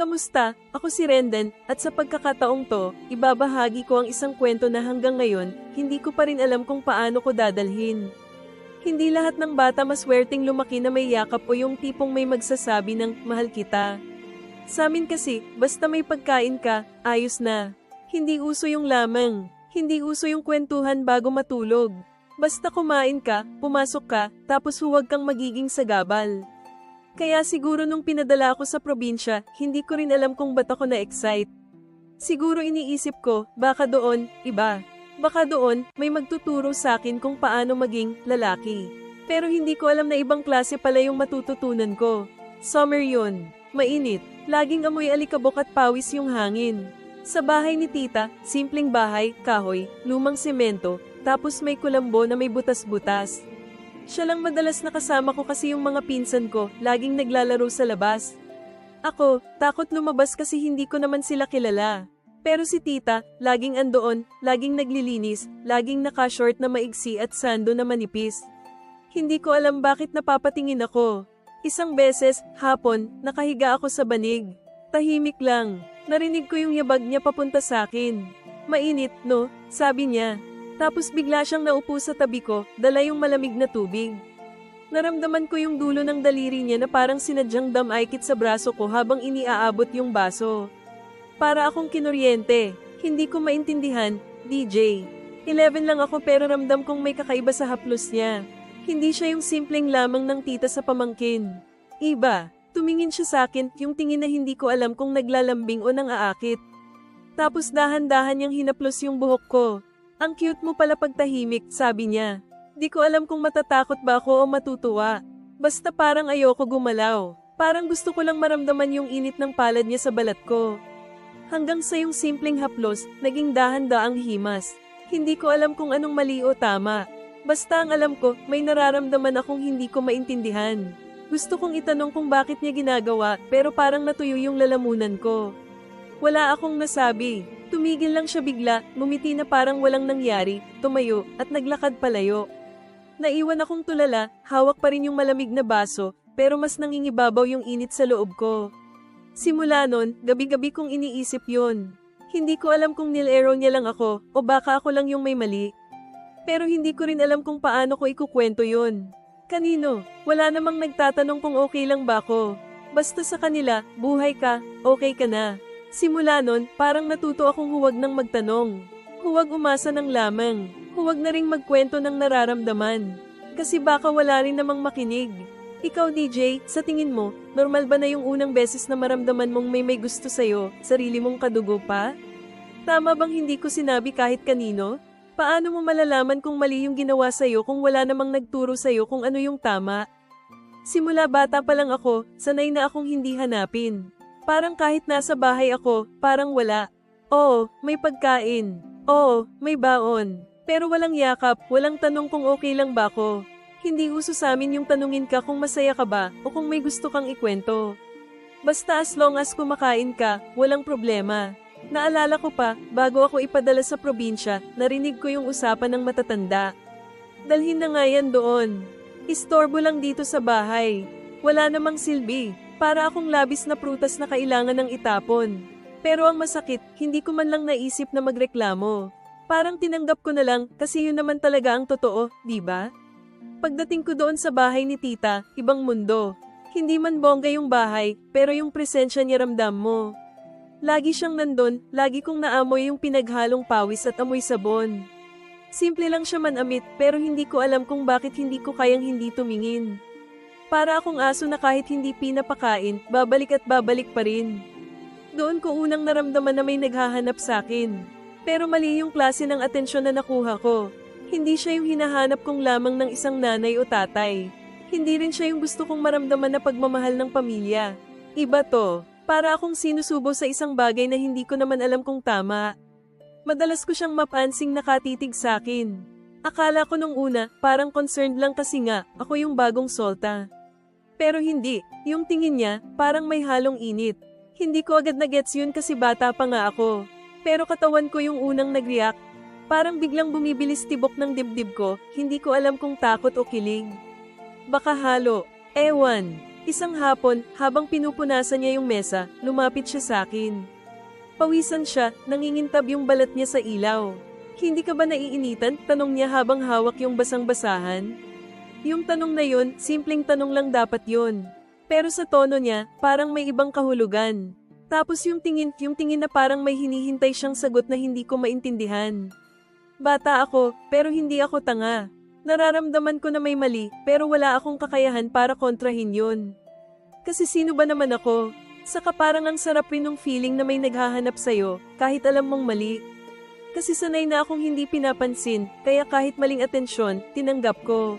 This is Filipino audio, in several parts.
Kamusta? Ako si Renden, at sa pagkakataong to, ibabahagi ko ang isang kwento na hanggang ngayon, hindi ko pa rin alam kung paano ko dadalhin. Hindi lahat ng bata maswerteng lumaki na may yakap o yung tipong may magsasabi ng, mahal kita. Sa amin kasi, basta may pagkain ka, ayos na. Hindi uso yung lamang. Hindi uso yung kwentuhan bago matulog. Basta kumain ka, pumasok ka, tapos huwag kang magiging sagabal. Kaya siguro nung pinadala ako sa probinsya, hindi ko rin alam kung ba't ako na-excite. Siguro iniisip ko, baka doon, iba. Baka doon, may magtuturo sa akin kung paano maging lalaki. Pero hindi ko alam na ibang klase pala yung matututunan ko. Summer yun. Mainit. Laging amoy alikabok at pawis yung hangin. Sa bahay ni tita, simpleng bahay, kahoy, lumang semento, tapos may kulambo na may butas-butas. Siya lang madalas nakasama ko kasi yung mga pinsan ko, laging naglalaro sa labas. Ako, takot lumabas kasi hindi ko naman sila kilala. Pero si tita, laging andoon, laging naglilinis, laging naka-short na maigsi at sando na manipis. Hindi ko alam bakit napapatingin ako. Isang beses, hapon, nakahiga ako sa banig. Tahimik lang. Narinig ko yung yabag niya papunta sa akin. Mainit, no? Sabi niya. Tapos bigla siyang naupo sa tabi ko, dala yung malamig na tubig. Naramdaman ko yung dulo ng daliri niya na parang sinadyang damaykit sa braso ko habang iniaabot yung baso. Para akong kinuryente, hindi ko maintindihan, DJ. 11 lang ako pero ramdam kong may kakaiba sa haplos niya. Hindi siya yung simpleng lamang ng tita sa pamangkin. Iba, tumingin siya sa akin yung tingin na hindi ko alam kung naglalambing o nang aakit. Tapos dahan-dahan niyang hinaplos yung buhok ko. Ang cute mo pala pagtahimik, sabi niya. Di ko alam kung matatakot ba ako o matutuwa. Basta parang ayoko gumalaw. Parang gusto ko lang maramdaman yung init ng palad niya sa balat ko. Hanggang sa yung simpleng haplos, naging dahan-daang himas. Hindi ko alam kung anong mali o tama. Basta ang alam ko, may nararamdaman akong hindi ko maintindihan. Gusto kong itanong kung bakit niya ginagawa, pero parang natuyo yung lalamunan ko. Wala akong nasabi. Tumigil lang siya bigla, mumiti na parang walang nangyari, tumayo, at naglakad palayo. Naiwan akong tulala, hawak pa rin yung malamig na baso, pero mas nangingibabaw yung init sa loob ko. Simula nun, gabi-gabi kong iniisip yon. Hindi ko alam kung nilero niya lang ako, o baka ako lang yung may mali. Pero hindi ko rin alam kung paano ko ikukwento yon. Kanino? Wala namang nagtatanong kung okay lang ba ako. Basta sa kanila, buhay ka, okay ka na. Simula nun, parang natuto akong huwag nang magtanong. Huwag umasa ng lamang. Huwag na ring magkwento ng nararamdaman. Kasi baka wala rin namang makinig. Ikaw DJ, sa tingin mo, normal ba na yung unang beses na maramdaman mong may may gusto sa'yo, sarili mong kadugo pa? Tama bang hindi ko sinabi kahit kanino? Paano mo malalaman kung mali yung ginawa sa'yo kung wala namang nagturo sa'yo kung ano yung tama? Simula bata pa lang ako, sanay na akong hindi hanapin. Parang kahit nasa bahay ako, parang wala. Oo, may pagkain. Oo, may baon. Pero walang yakap, walang tanong kung okay lang ba ako. Hindi uso sa amin yung tanungin ka kung masaya ka ba o kung may gusto kang ikwento. Basta as long as kumakain ka, walang problema. Naalala ko pa, bago ako ipadala sa probinsya, narinig ko yung usapan ng matatanda. Dalhin na nga yan doon. Istorbo lang dito sa bahay. Wala namang silbi, para akong labis na prutas na kailangan ng itapon. Pero ang masakit, hindi ko man lang naisip na magreklamo. Parang tinanggap ko na lang kasi yun naman talaga ang totoo, di ba? Pagdating ko doon sa bahay ni tita, ibang mundo. Hindi man bongga yung bahay, pero yung presensya niya ramdam mo. Lagi siyang nandun, lagi kong naamoy yung pinaghalong pawis at amoy sabon. Simple lang siya manamit pero hindi ko alam kung bakit hindi ko kayang hindi tumingin. Para akong aso na kahit hindi pinapakain, babalik at babalik pa rin. Doon ko unang naramdaman na may naghahanap sa akin. Pero mali yung klase ng atensyon na nakuha ko. Hindi siya yung hinahanap kong lamang ng isang nanay o tatay. Hindi rin siya yung gusto kong maramdaman na pagmamahal ng pamilya. Iba to. Para akong sinusubo sa isang bagay na hindi ko naman alam kung tama. Madalas ko siyang mapansing nakatitig sa akin. Akala ko nung una, parang concerned lang kasi nga, ako yung bagong solta. Pero hindi, yung tingin niya, parang may halong init. Hindi ko agad na-gets yun kasi bata pa nga ako. Pero katawan ko yung unang nag-react. Parang biglang bumibilis tibok ng dibdib ko, hindi ko alam kung takot o kilig. Baka halo. Ewan. Isang hapon, habang pinupunasan niya yung mesa, lumapit siya sa akin. Pawisan siya, nangingintab yung balat niya sa ilaw. Hindi ka ba naiinitan? Tanong niya habang hawak yung basang-basahan. Yung tanong na yun, simpleng tanong lang dapat yun. Pero sa tono niya, parang may ibang kahulugan. Tapos yung tingin, yung tingin na parang may hinihintay siyang sagot na hindi ko maintindihan. Bata ako, pero hindi ako tanga. Nararamdaman ko na may mali, pero wala akong kakayahan para kontrahin yun. Kasi sino ba naman ako? Saka parang ang sarap rin ng feeling na may naghahanap sa'yo, kahit alam mong mali. Kasi sanay na akong hindi pinapansin, kaya kahit maling atensyon, tinanggap ko.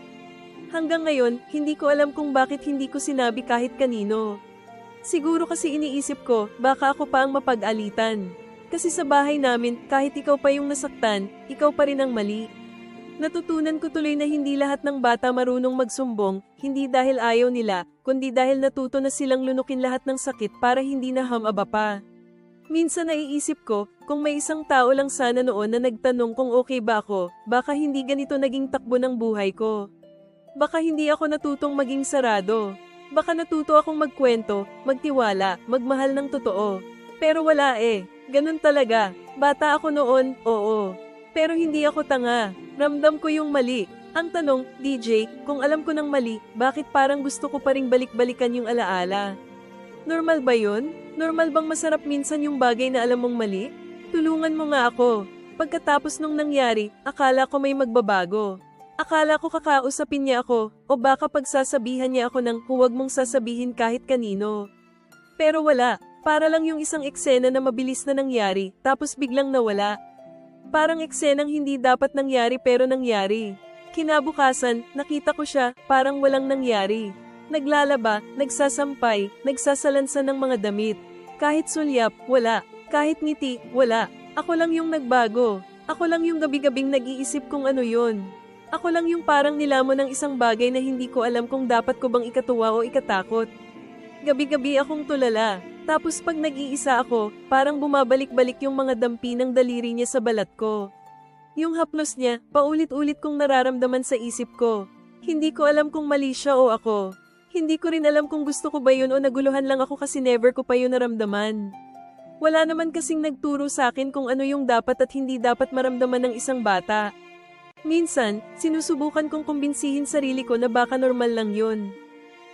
Hanggang ngayon, hindi ko alam kung bakit hindi ko sinabi kahit kanino. Siguro kasi iniisip ko, baka ako pa ang mapag-alitan. Kasi sa bahay namin, kahit ikaw pa yung nasaktan, ikaw pa rin ang mali. Natutunan ko tuloy na hindi lahat ng bata marunong magsumbong, hindi dahil ayaw nila, kundi dahil natuto na silang lunukin lahat ng sakit para hindi na hamaba pa. Minsan naiisip ko, kung may isang tao lang sana noon na nagtanong kung okay ba ako, baka hindi ganito naging takbo ng buhay ko. Baka hindi ako natutong maging sarado. Baka natuto akong magkwento, magtiwala, magmahal ng totoo. Pero wala eh, ganun talaga. Bata ako noon, oo. Pero hindi ako tanga. Ramdam ko yung mali. Ang tanong, DJ, kung alam ko ng mali, bakit parang gusto ko pa ring balik-balikan yung alaala? Normal ba yun? Normal bang masarap minsan yung bagay na alam mong mali? Tulungan mo nga ako. Pagkatapos nung nangyari, akala ko may magbabago. Akala ko kakausapin niya ako, o baka pagsasabihan niya ako ng huwag mong sasabihin kahit kanino. Pero wala, para lang yung isang eksena na mabilis na nangyari, tapos biglang nawala. Parang eksenang hindi dapat nangyari pero nangyari. Kinabukasan, nakita ko siya, parang walang nangyari. Naglalaba, nagsasampay, nagsasalansan ng mga damit. Kahit sulyap, wala. Kahit ngiti, wala. Ako lang yung nagbago. Ako lang yung gabi-gabing nag-iisip kung ano yon. Ako lang yung parang nilamon ng isang bagay na hindi ko alam kung dapat ko bang ikatuwa o ikatakot. Gabi-gabi akong tulala. Tapos pag nag-iisa ako, parang bumabalik-balik yung mga dampi ng daliri niya sa balat ko. Yung haplos niya, paulit-ulit kong nararamdaman sa isip ko. Hindi ko alam kung mali siya o ako. Hindi ko rin alam kung gusto ko ba yun o naguluhan lang ako kasi never ko pa yun naramdaman. Wala naman kasing nagturo sa akin kung ano yung dapat at hindi dapat maramdaman ng isang bata. Minsan, sinusubukan kong kumbinsihin sarili ko na baka normal lang yun.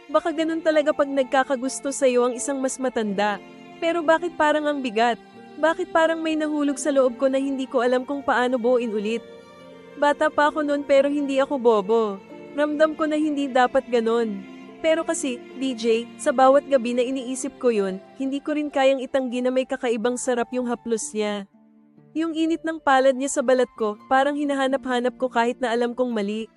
Baka ganun talaga pag nagkakagusto sa'yo ang isang mas matanda. Pero bakit parang ang bigat? Bakit parang may nahulog sa loob ko na hindi ko alam kung paano buuin ulit? Bata pa ako noon pero hindi ako bobo. Ramdam ko na hindi dapat ganon. Pero kasi, DJ, sa bawat gabi na iniisip ko yun, hindi ko rin kayang itanggi na may kakaibang sarap yung haplos niya. Yung init ng palad niya sa balat ko, parang hinahanap-hanap ko kahit na alam kong mali.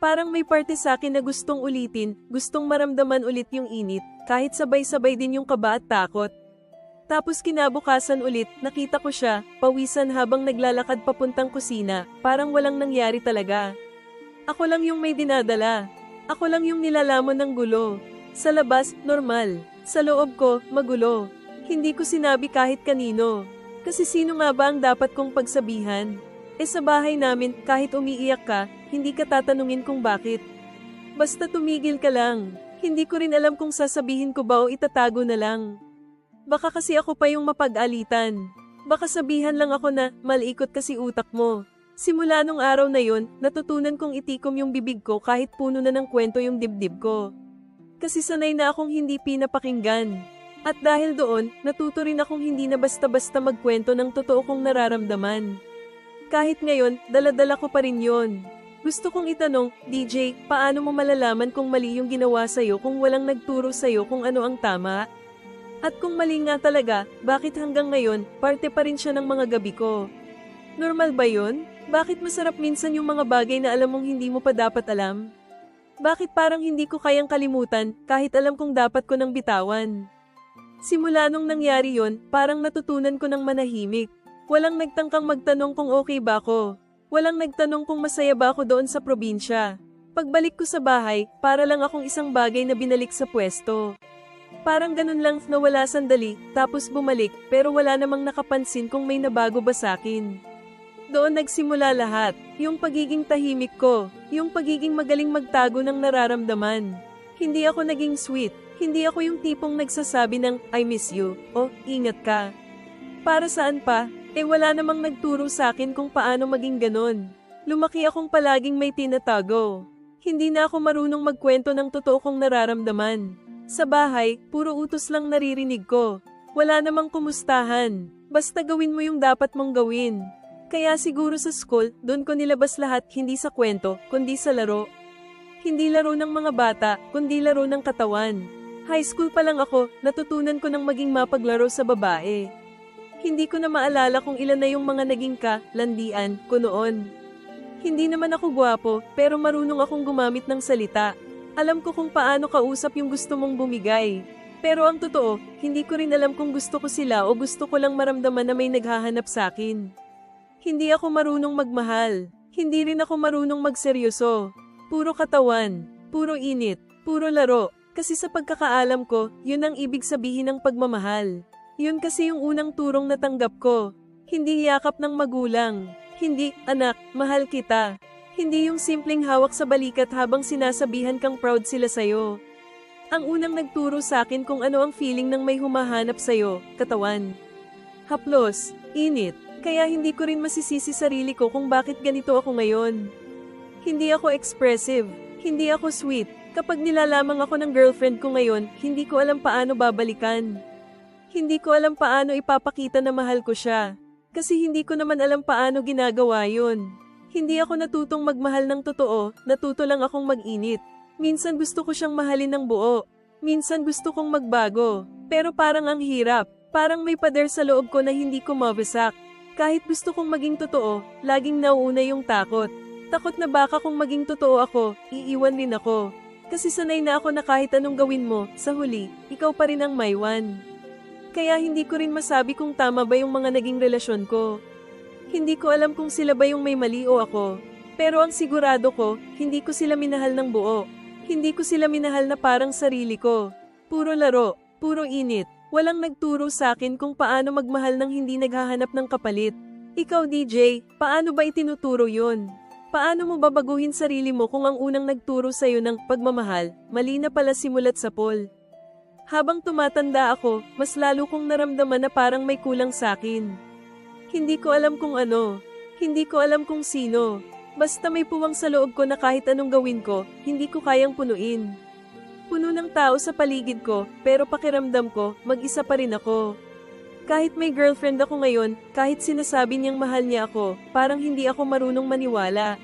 Parang may parte sa akin na gustong ulitin, gustong maramdaman ulit yung init, kahit sabay-sabay din yung kaba at takot. Tapos kinabukasan ulit, nakita ko siya, pawisan habang naglalakad papuntang kusina, parang walang nangyari talaga. Ako lang yung may dinadala. Ako lang yung nilalamon ng gulo. Sa labas, normal. Sa loob ko, magulo. Hindi ko sinabi kahit kanino. Kasi sino nga ba ang dapat kong pagsabihan? E sa bahay namin, kahit umiiyak ka, hindi ka tatanungin kung bakit. Basta tumigil ka lang. Hindi ko rin alam kung sasabihin ko ba o itatago na lang. Baka kasi ako pa yung mapag-alitan. Baka sabihan lang ako na, malikot kasi utak mo. Simula nung araw na yon, natutunan kong itikom yung bibig ko kahit puno na ng kwento yung dibdib ko. Kasi sanay na akong hindi pinapakinggan. At dahil doon, natuto rin akong hindi na basta-basta magkwento ng totoo kong nararamdaman. Kahit ngayon, daladala ko pa rin yon. Gusto kong itanong, DJ, paano mo malalaman kung mali yung ginawa sa'yo kung walang nagturo sa'yo kung ano ang tama? At kung mali nga talaga, bakit hanggang ngayon, parte pa rin siya ng mga gabi ko? Normal ba yun? Bakit masarap minsan yung mga bagay na alam mong hindi mo pa dapat alam? Bakit parang hindi ko kayang kalimutan kahit alam kong dapat ko nang bitawan? Simula nung nangyari yon, parang natutunan ko ng manahimik. Walang nagtangkang magtanong kung okay ba ako. Walang nagtanong kung masaya ba ako doon sa probinsya. Pagbalik ko sa bahay, para lang akong isang bagay na binalik sa pwesto. Parang ganun lang nawala sandali, tapos bumalik, pero wala namang nakapansin kung may nabago ba sa akin. Doon nagsimula lahat, yung pagiging tahimik ko, yung pagiging magaling magtago ng nararamdaman. Hindi ako naging sweet, Hindi ako yung tipong nagsasabi ng, I miss you, o, ingat ka. Para saan pa? Eh wala namang nagturo sa akin kung paano maging ganon. Lumaki akong palaging may tinatago. Hindi na ako marunong magkwento ng totoo kong nararamdaman. Sa bahay, puro utos lang naririnig ko. Wala namang kumustahan. Basta gawin mo yung dapat mong gawin. Kaya siguro sa school, doon ko nilabas lahat hindi sa kwento, kundi sa laro. Hindi laro ng mga bata, kundi laro ng katawan. High school pa lang ako, natutunan ko ng maging mapaglaro sa babae. Hindi ko na maalala kung ilan na yung mga naging ka, landian, ko noon. Hindi naman ako gwapo, pero marunong akong gumamit ng salita. Alam ko kung paano kausap yung gusto mong bumigay. Pero ang totoo, hindi ko rin alam kung gusto ko sila o gusto ko lang maramdaman na may naghahanap sa akin. Hindi ako marunong magmahal. Hindi rin ako marunong magseryoso. Puro katawan, puro init, puro laro. Kasi sa pagkakaalam ko, yun ang ibig sabihin ng pagmamahal. Yun kasi yung unang turong natanggap ko. Hindi yakap ng magulang. Hindi, anak, mahal kita. Hindi yung simpleng hawak sa balikat habang sinasabihan kang proud sila sa'yo. Ang unang nagturo sa akin kung ano ang feeling ng may humahanap sa'yo, katawan. Haplos, init, kaya hindi ko rin masisisi sarili ko kung bakit ganito ako ngayon. Hindi ako expressive, hindi ako sweet. Kapag nilalamang ako ng girlfriend ko ngayon, hindi ko alam paano babalikan. Hindi ko alam paano ipapakita na mahal ko siya. Kasi hindi ko naman alam paano ginagawa yun. Hindi ako natutong magmahal ng totoo, natuto lang akong mag-init. Minsan gusto ko siyang mahalin ng buo. Minsan gusto kong magbago. Pero parang ang hirap. Parang may pader sa loob ko na hindi ko mabasak. Kahit gusto kong maging totoo, laging nauuna yung takot. Takot na baka kung maging totoo ako, iiwan din ako. Kasi sanay na ako na kahit anong gawin mo, sa huli, ikaw pa rin ang maiwan. Kaya hindi ko rin masabi kung tama ba yung mga naging relasyon ko. Hindi ko alam kung sila ba yung may mali o ako. Pero ang sigurado ko, hindi ko sila minahal ng buo. Hindi ko sila minahal na parang sarili ko. Puro laro, puro init. Walang nagturo sa akin kung paano magmahal ng hindi naghahanap ng kapalit. Ikaw DJ, paano ba itinuturo yun? Paano mo babaguhin sarili mo kung ang unang nagturo sa'yo ng pagmamahal, mali na pala simulat sa Paul? Habang tumatanda ako, mas lalo kong naramdaman na parang may kulang sa akin. Hindi ko alam kung ano. Hindi ko alam kung sino. Basta may puwang sa loob ko na kahit anong gawin ko, hindi ko kayang punuin. Puno ng tao sa paligid ko, pero pakiramdam ko, mag-isa pa rin ako. Kahit may girlfriend ako ngayon, kahit sinasabi niyang mahal niya ako, parang hindi ako marunong maniwala.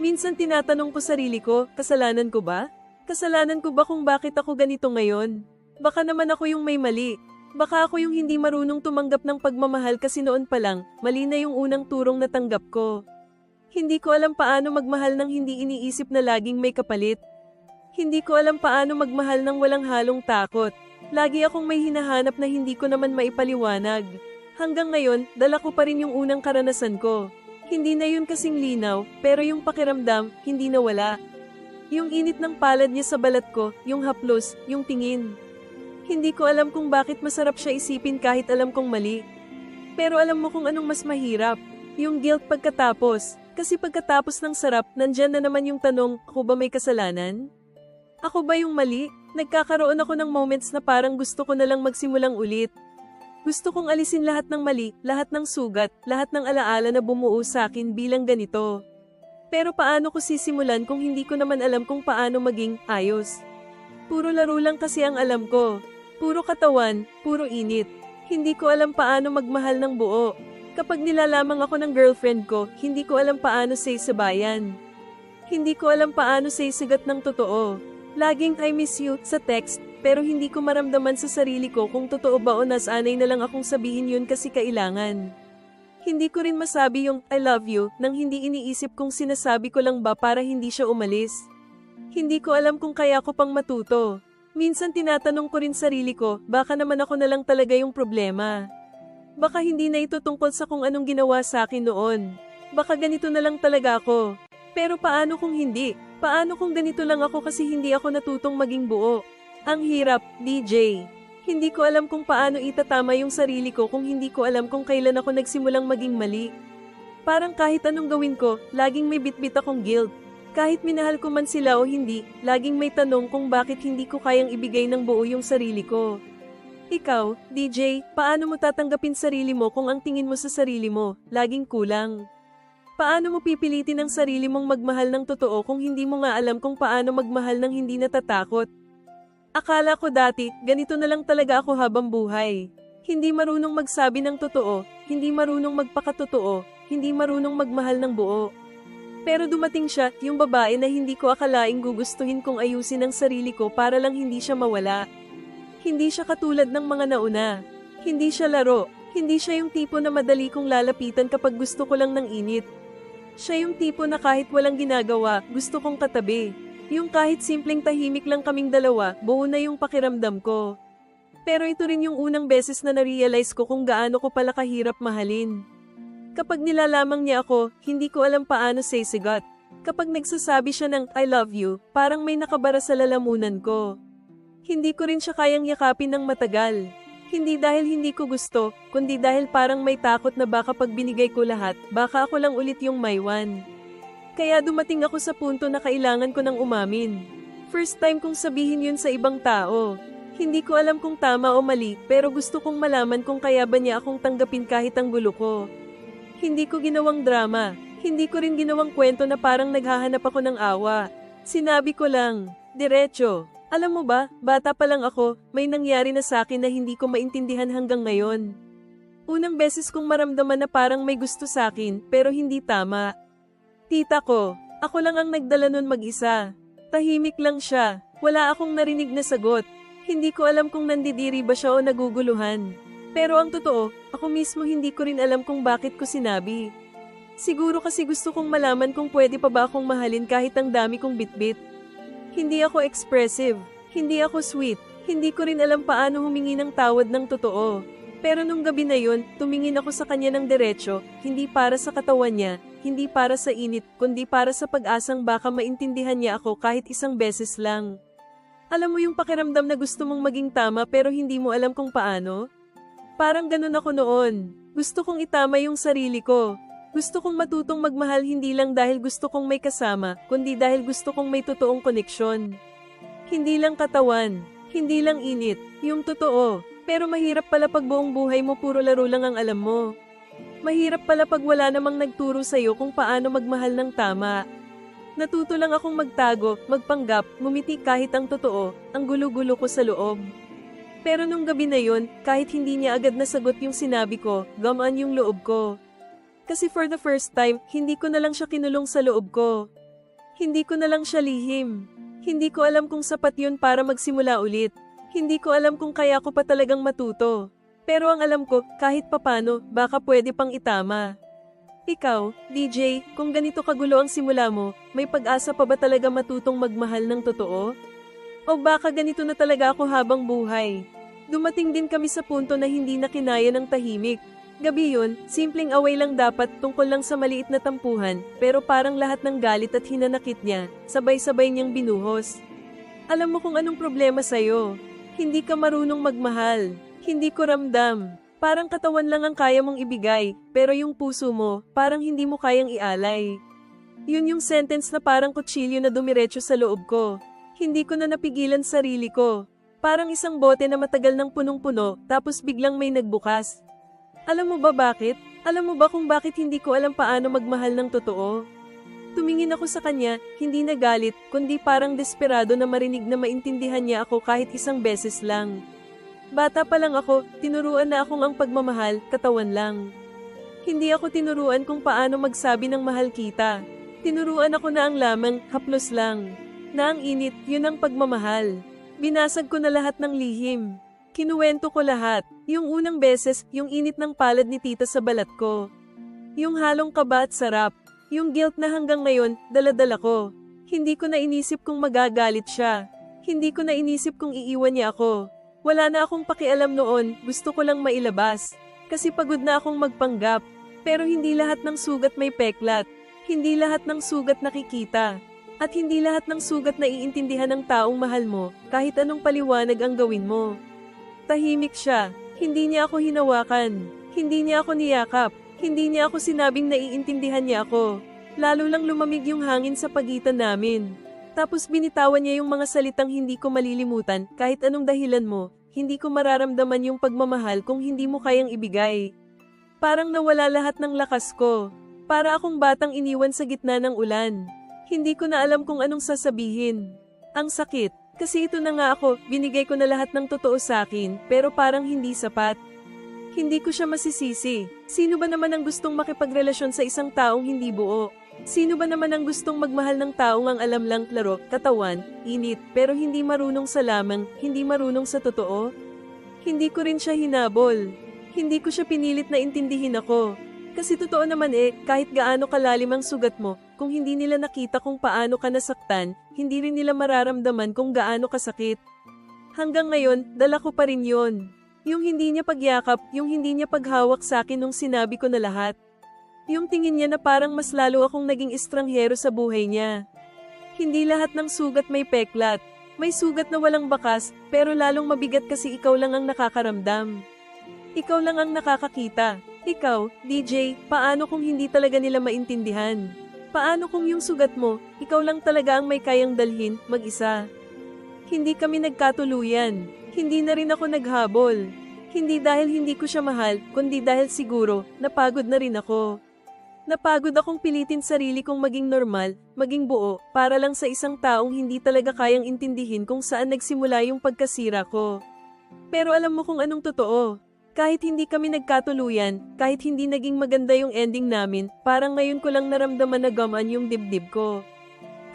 Minsan tinatanong ko sarili ko, kasalanan ko ba? Kasalanan ko ba kung bakit ako ganito ngayon? Baka naman ako yung may mali. Baka ako yung hindi marunong tumanggap ng pagmamahal kasi noon pa lang, mali na yung unang turong natanggap ko. Hindi ko alam paano magmahal ng hindi iniisip na laging may kapalit. Hindi ko alam paano magmahal ng walang halong takot. Lagi akong may hinahanap na hindi ko naman maipaliwanag. Hanggang ngayon, dala ko pa rin yung unang karanasan ko. Hindi na yun kasing linaw, pero yung pakiramdam, hindi nawala. Yung init ng palad niya sa balat ko, yung haplos, yung tingin. Hindi ko alam kung bakit masarap siya isipin kahit alam kong mali. Pero alam mo kung anong mas mahirap. Yung guilt pagkatapos. Kasi pagkatapos ng sarap, nandyan na naman yung tanong, ako ba may kasalanan? Ako ba yung mali? Nagkakaroon ako ng moments na parang gusto ko na lang magsimulang ulit. Gusto kong alisin lahat ng mali, lahat ng sugat, lahat ng alaala na bumuo sa akin bilang ganito. Pero paano ko sisimulan kung hindi ko naman alam kung paano maging ayos? Puro laro lang kasi ang alam ko. Puro katawan, puro init. Hindi ko alam paano magmahal ng buo. Kapag nilalamang ako ng girlfriend ko, hindi ko alam paano say sa bayan. Hindi ko alam paano say sagat ng totoo. Laging I miss you sa text, pero hindi ko maramdaman sa sarili ko kung totoo ba o nasanay na lang akong sabihin yun kasi kailangan. Hindi ko rin masabi yung I love you nang hindi iniisip kong sinasabi ko lang ba para hindi siya umalis. Hindi ko alam kung kaya ko pang matuto. Minsan tinatanong ko rin sarili ko, baka naman ako na lang talaga yung problema. Baka hindi na ito tungkol sa kung anong ginawa sa akin noon. Baka ganito na lang talaga ako. Pero paano kung hindi? Paano kung ganito lang ako kasi hindi ako natutong maging buo? Ang hirap, DJ. Hindi ko alam kung paano itatama yung sarili ko kung hindi ko alam kung kailan ako nagsimulang maging mali. Parang kahit anong gawin ko, laging may bitbit akong guilt. Kahit minahal ko man sila o hindi, laging may tanong kung bakit hindi ko kayang ibigay ng buo yung sarili ko. Ikaw, DJ, paano mo tatanggapin sarili mo kung ang tingin mo sa sarili mo, laging kulang? Paano mo pipilitin ang sarili mong magmahal ng totoo kung hindi mo nga alam kung paano magmahal ng hindi natatakot? Akala ko dati, ganito na lang talaga ako habang buhay. Hindi marunong magsabi ng totoo, hindi marunong magpakatotoo, hindi marunong magmahal ng buo. Pero dumating siya, yung babae na hindi ko akalaing gugustuhin kong ayusin ang sarili ko para lang hindi siya mawala. Hindi siya katulad ng mga nauna. Hindi siya laro. Hindi siya yung tipo na madali kong lalapitan kapag gusto ko lang ng init. Siya yung tipo na kahit walang ginagawa, gusto kong katabi. Yung kahit simpleng tahimik lang kaming dalawa, buo na yung pakiramdam ko. Pero ito rin yung unang beses na na-realize ko kung gaano ko pala kahirap mahalin. Kapag nilalamang niya ako, hindi ko alam paano say sigot. Kapag nagsasabi siya ng I love you, parang may nakabara sa lalamunan ko. Hindi ko rin siya kayang yakapin ng matagal. Hindi dahil hindi ko gusto, kundi dahil parang may takot na baka pag binigay ko lahat, baka ako lang ulit yung may one. Kaya dumating ako sa punto na kailangan ko ng umamin. First time kong sabihin yun sa ibang tao. Hindi ko alam kung tama o mali, pero gusto kong malaman kung kaya ba niya akong tanggapin kahit ang gulo ko. Hindi ko ginawang drama. Hindi ko rin ginawang kwento na parang naghahanap ako ng awa. Sinabi ko lang, diretso. Alam mo ba, bata pa lang ako, may nangyari na sa akin na hindi ko maintindihan hanggang ngayon. Unang beses kong maramdaman na parang may gusto sa akin, pero hindi tama. Tita ko, ako lang ang nagdala nun mag-isa. Tahimik lang siya, wala akong narinig na sagot. Hindi ko alam kung nandidiri ba siya o naguguluhan. Pero ang totoo, ako mismo hindi ko rin alam kung bakit ko sinabi. Siguro kasi gusto kong malaman kung pwede pa ba akong mahalin kahit ang dami kong bitbit. Hindi ako expressive, hindi ako sweet, hindi ko rin alam paano humingi ng tawad ng totoo. Pero nung gabi na yun, tumingin ako sa kanya ng diretsyo, hindi para sa katawan niya, hindi para sa init, kundi para sa pag-asang baka maintindihan niya ako kahit isang beses lang. Alam mo yung pakiramdam na gusto mong maging tama pero hindi mo alam kung paano? Parang ganun ako noon. Gusto kong itama yung sarili ko. Gusto kong matutong magmahal hindi lang dahil gusto kong may kasama, kundi dahil gusto kong may totoong koneksyon. Hindi lang katawan, hindi lang init, yung totoo. Pero mahirap pala pag buong buhay mo puro laro lang ang alam mo. Mahirap pala pag wala namang nagturo sa'yo kung paano magmahal ng tama. Natuto lang akong magtago, magpanggap, ngumiti kahit ang totoo, ang gulo-gulo ko sa loob. Pero nung gabi na yun, kahit hindi niya agad nasagot yung sinabi ko, gamaan yung loob ko. Kasi for the first time, hindi ko na lang siya kinulong sa loob ko. Hindi ko na lang siya lihim. Hindi ko alam kung sapat yun para magsimula ulit. Hindi ko alam kung kaya ko pa talagang matuto. Pero ang alam ko, kahit papano, baka pwede pang itama. Ikaw, DJ, kung ganito kagulo ang simula mo, may pag-asa pa ba talaga matutong magmahal ng totoo? O baka ganito na talaga ako habang buhay? Dumating din kami sa punto na hindi na kinaya ng tahimik. Gabi yun, simpleng away lang dapat tungkol lang sa maliit na tampuhan, pero parang lahat ng galit at hinanakit niya, sabay-sabay niyang binuhos. Alam mo kung anong problema sa'yo. Hindi ka marunong magmahal. Hindi ko ramdam. Parang katawan lang ang kaya mong ibigay, pero yung puso mo, parang hindi mo kayang ialay. Yun yung sentence na parang kutsilyo na dumiretso sa loob ko. Hindi ko na napigilan sarili ko. Parang isang bote na matagal ng punong-puno, tapos biglang may nagbukas. Alam mo ba bakit? Alam mo ba kung bakit hindi ko alam paano magmahal ng totoo? Tumingin ako sa kanya, hindi nagalit, kundi parang desperado na marinig na maintindihan niya ako kahit isang beses lang. Bata pa lang ako, tinuruan na akong ang pagmamahal, katawan lang. Hindi ako tinuruan kung paano magsabi ng mahal kita. Tinuruan ako na ang lamang, haplos lang. Na ang init, yun ang pagmamahal. Binasag ko na lahat ng lihim. Kinuwento ko lahat. Yung unang beses, yung init ng palad ni tita sa balat ko. Yung halong kaba at sarap. Yung guilt na hanggang ngayon, daladala ko. Hindi ko na inisip kung magagalit siya. Hindi ko na inisip kung iiwan niya ako. Wala na akong pakialam noon, gusto ko lang mailabas. Kasi pagod na akong magpanggap. Pero hindi lahat ng sugat may peklat. Hindi lahat ng sugat nakikita. At hindi lahat ng sugat na iintindihan ng taong mahal mo, kahit anong paliwanag ang gawin mo. Tahimik siya, hindi niya ako hinawakan, hindi niya ako niyakap, hindi niya ako sinabing naiintindihan niya ako. Lalo lang lumamig yung hangin sa pagitan namin. Tapos binitawan niya yung mga salitang hindi ko malilimutan kahit anong dahilan mo, hindi ko mararamdaman yung pagmamahal kung hindi mo kayang ibigay. Parang nawala lahat ng lakas ko. Para akong batang iniwan sa gitna ng ulan. Hindi ko na alam kung anong sasabihin. Ang sakit, kasi ito na nga ako, binigay ko na lahat ng totoo sa akin, pero parang hindi sapat. Hindi ko siya masisisi. Sino ba naman ang gustong makipagrelasyon sa isang taong hindi buo? Sino ba naman ang gustong magmahal ng taong ang alam lang laro, katawan, init, pero hindi marunong sa lamang, hindi marunong sa totoo? Hindi ko rin siya hinabol. Hindi ko siya pinilit na intindihin ako. Kasi totoo naman eh, kahit gaano kalalim ang sugat mo, kung hindi nila nakita kung paano ka nasaktan, hindi rin nila mararamdaman kung gaano kasakit. Hanggang ngayon, dala ko pa rin yon. Yung hindi niya pagyakap, yung hindi niya paghawak sa akin nung sinabi ko na lahat. Yung tingin niya na parang mas lalo akong naging estranghero sa buhay niya. Hindi lahat ng sugat may peklat. May sugat na walang bakas, pero lalong mabigat kasi ikaw lang ang nakakaramdam. Ikaw lang ang nakakakita. Ikaw, DJ, paano kung hindi talaga nila maintindihan? Paano kung yung sugat mo, ikaw lang talaga ang may kayang dalhin, mag-isa? Hindi kami nagkatuluyan. Hindi na rin ako naghabol. Hindi dahil hindi ko siya mahal, kundi dahil siguro, napagod na rin ako. Napagod akong pilitin sarili kong maging normal, maging buo, para lang sa isang taong hindi talaga kayang intindihin kung saan nagsimula yung pagkasira ko. Pero alam mo kung anong totoo. Kahit hindi kami nagkatuluyan, kahit hindi naging maganda yung ending namin, parang ngayon ko lang naramdaman na gaman yung dibdib ko.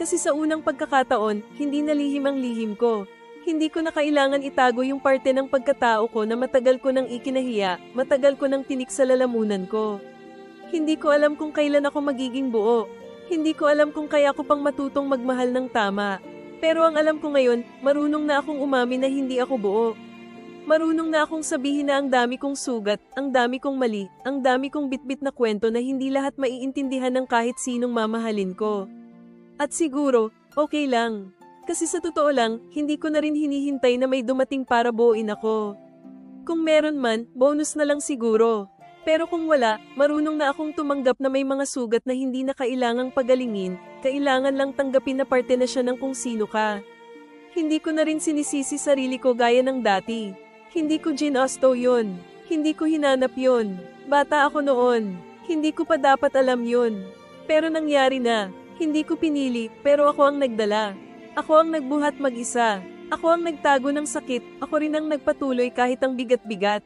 Kasi sa unang pagkakataon, hindi nalihim ang lihim ko. Hindi ko na kailangan itago yung parte ng pagkatao ko na matagal ko nang ikinahiya, matagal ko nang tinik sa lalamunan ko. Hindi ko alam kung kailan ako magiging buo. Hindi ko alam kung kaya ko pang matutong magmahal ng tama. Pero ang alam ko ngayon, marunong na akong umamin na hindi ako buo. Marunong na akong sabihin na ang dami kong sugat, ang dami kong mali, ang dami kong bitbit na kwento na hindi lahat maiintindihan ng kahit sinong mamahalin ko. At siguro, okay lang. Kasi sa totoo lang, hindi ko na rin hinihintay na may dumating para buuin ako. Kung meron man, bonus na lang siguro. Pero kung wala, marunong na akong tumanggap na may mga sugat na hindi na kailangang pagalingin, kailangan lang tanggapin na parte na siya ng kung sino ka. Hindi ko na rin sinisisi sarili ko gaya ng dati. Hindi ko ginasto yun. Hindi ko hinanap yun. Bata ako noon. Hindi ko pa dapat alam yun. Pero nangyari na. Hindi ko pinili, pero ako ang nagdala. Ako ang nagbuhat mag-isa. Ako ang nagtago ng sakit, ako rin ang nagpatuloy kahit ang bigat-bigat.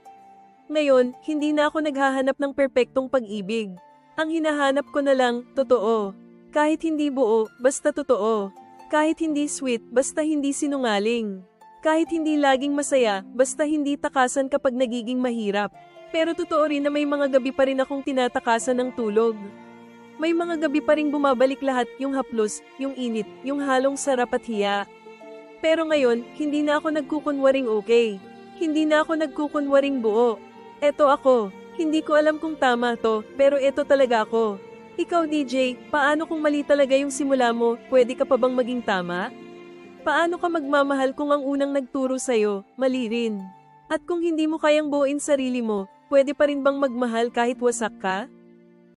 Ngayon, hindi na ako naghahanap ng perpektong pag-ibig. Ang hinahanap ko na lang, totoo. Kahit hindi buo, basta totoo. Kahit hindi sweet, basta hindi sinungaling. Kahit hindi laging masaya, basta hindi takasan kapag nagiging mahirap. Pero totoo rin na may mga gabi pa rin akong tinatakasan ng tulog. May mga gabi pa rin bumabalik lahat, yung haplos, yung init, yung halong sarap at hiya. Pero ngayon, hindi na ako nagkukunwaring okay. Hindi na ako nagkukunwaring buo. Eto ako. Hindi ko alam kung tama to, pero eto talaga ako. Ikaw DJ, paano kung mali talaga yung simula mo, pwede ka pa bang maging tama? Paano ka magmamahal kung ang unang nagturo sa'yo, mali rin? At kung hindi mo kayang buuin sarili mo, pwede pa rin bang magmahal kahit wasak ka?